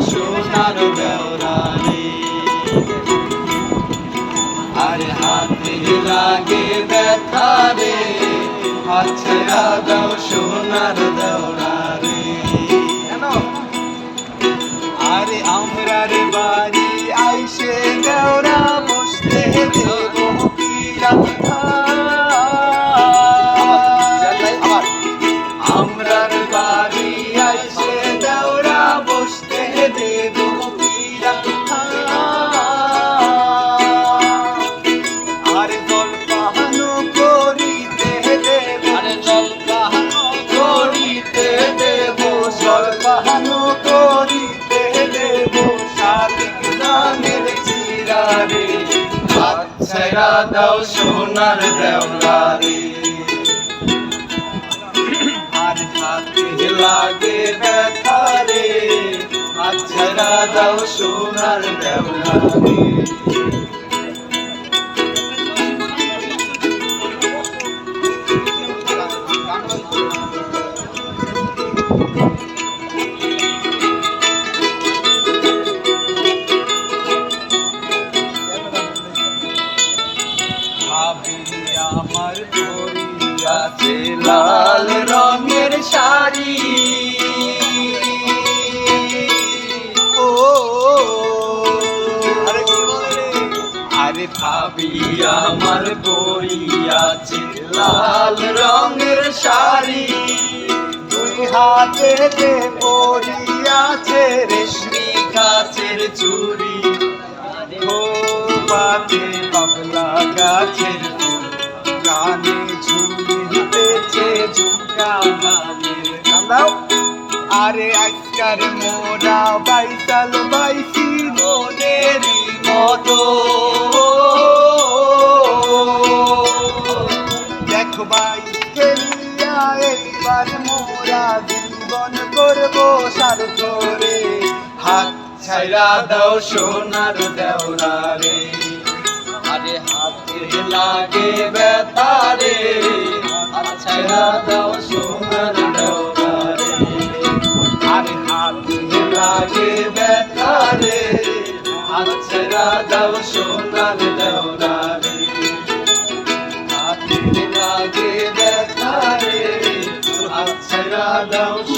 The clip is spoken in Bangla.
সোনার দেওরারে আরে হাতে লাগে ব্যথা রে। হাত ছেড়া দাও সোনার দেওরারে আরে আমরার বাড়ি ছেড়া দাও সোনার দেওয়ারে আর হাতে লাগে ব্যথা রে ছেড়া দাও সোনার দেওয়ারে আরে ভাবি আমার পরিয়াছে লাল রঙের শাড়ি। দুই হাতে যে পরিয়াছে রেশমি গাছের চুড়ি। ও পাতে বাবলা গাছের ফুল কানে ঝুলিতেছে ঝুমকা নামের কান্দাও আরে আজকার মোরা বাইসাল বাইসি মনেরই মতো। মোরা জীবন করব সার্থ রে হাত ছাইরা দাও সোনার দেওরা রে আরে হাতে লাগে ব্যথা রে। হাত ছাইরা দাও সোনার দেওরা রে আরে হাতে লাগে ব্যথা হাত ছাইরা দাও সোনার দেওরা 都是